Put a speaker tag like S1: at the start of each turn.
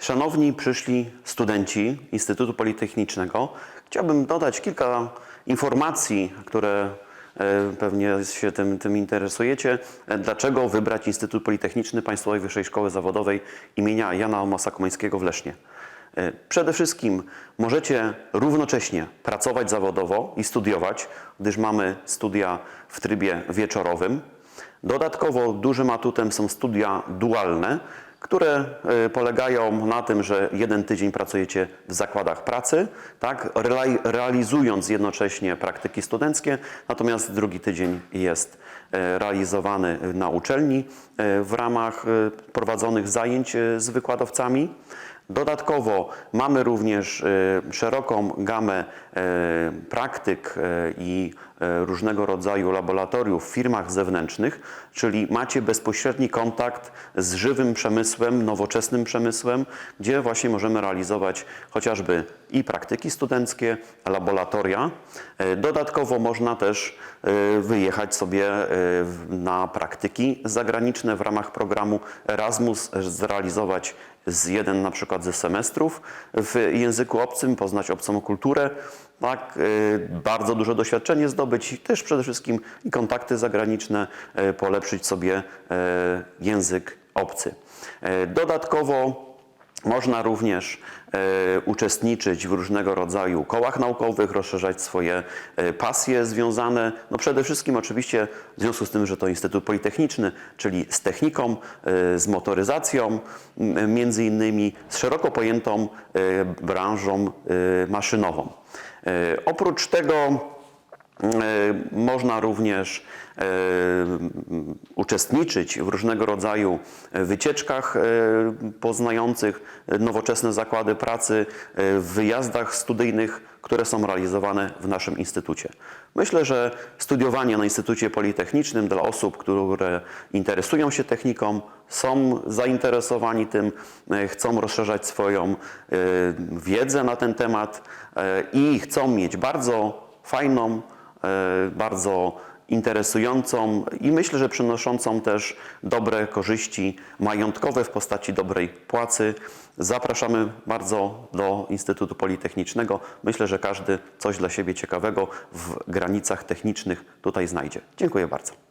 S1: Szanowni przyszli studenci Instytutu Politechnicznego, chciałbym dodać kilka informacji, które e, pewnie się tym, tym interesujecie. E, Dlaczego wybrać Instytut Politechniczny Państwowej Wyższej Szkoły Zawodowej imienia Jana Omasa Komeńskiego w Lesznie? E, Przede wszystkim możecie równocześnie pracować zawodowo i studiować, gdyż mamy studia w trybie wieczorowym. Dodatkowo dużym atutem są studia dualne, które e, polegają na tym, że jeden tydzień pracujecie w zakładach pracy, tak, realizując jednocześnie praktyki studenckie, natomiast drugi tydzień jest e, realizowany na uczelni e, w ramach prowadzonych zajęć z wykładowcami. Dodatkowo mamy również e, szeroką gamę e, praktyk e, i różnego rodzaju laboratoriów w firmach zewnętrznych, czyli macie bezpośredni kontakt z żywym przemysłem, nowoczesnym przemysłem, gdzie właśnie możemy realizować chociażby i praktyki studenckie, laboratoria. Dodatkowo można też wyjechać sobie na praktyki zagraniczne w ramach programu Erasmus, zrealizować z jeden na przykład ze semestrów w języku obcym, poznać obcą kulturę, tak, y, bardzo duże doświadczenie zdobyć też przede wszystkim i kontakty zagraniczne, y, polepszyć sobie y, język obcy. Dodatkowo można również e, uczestniczyć w różnego rodzaju kołach naukowych, rozszerzać swoje e, pasje związane, no przede wszystkim oczywiście w związku z tym, że to Instytut Politechniczny, czyli z techniką, e, z motoryzacją, między innymi z szeroko pojętą branżą maszynową. Oprócz tego Można również e, uczestniczyć w różnego rodzaju wycieczkach e, poznających nowoczesne zakłady pracy, e, w wyjazdach studyjnych, które są realizowane w naszym instytucie. Myślę, że studiowanie na Instytucie Politechnicznym dla osób, które interesują się techniką, są zainteresowani tym, e, chcą rozszerzać swoją e, wiedzę na ten temat e, i chcą mieć bardzo fajną, e, bardzo interesującą i myślę, że przynoszącą też dobre korzyści majątkowe w postaci dobrej płacy. Zapraszamy bardzo do Instytutu Politechnicznego. Myślę, że każdy coś dla siebie ciekawego w granicach technicznych tutaj znajdzie. Dziękuję bardzo.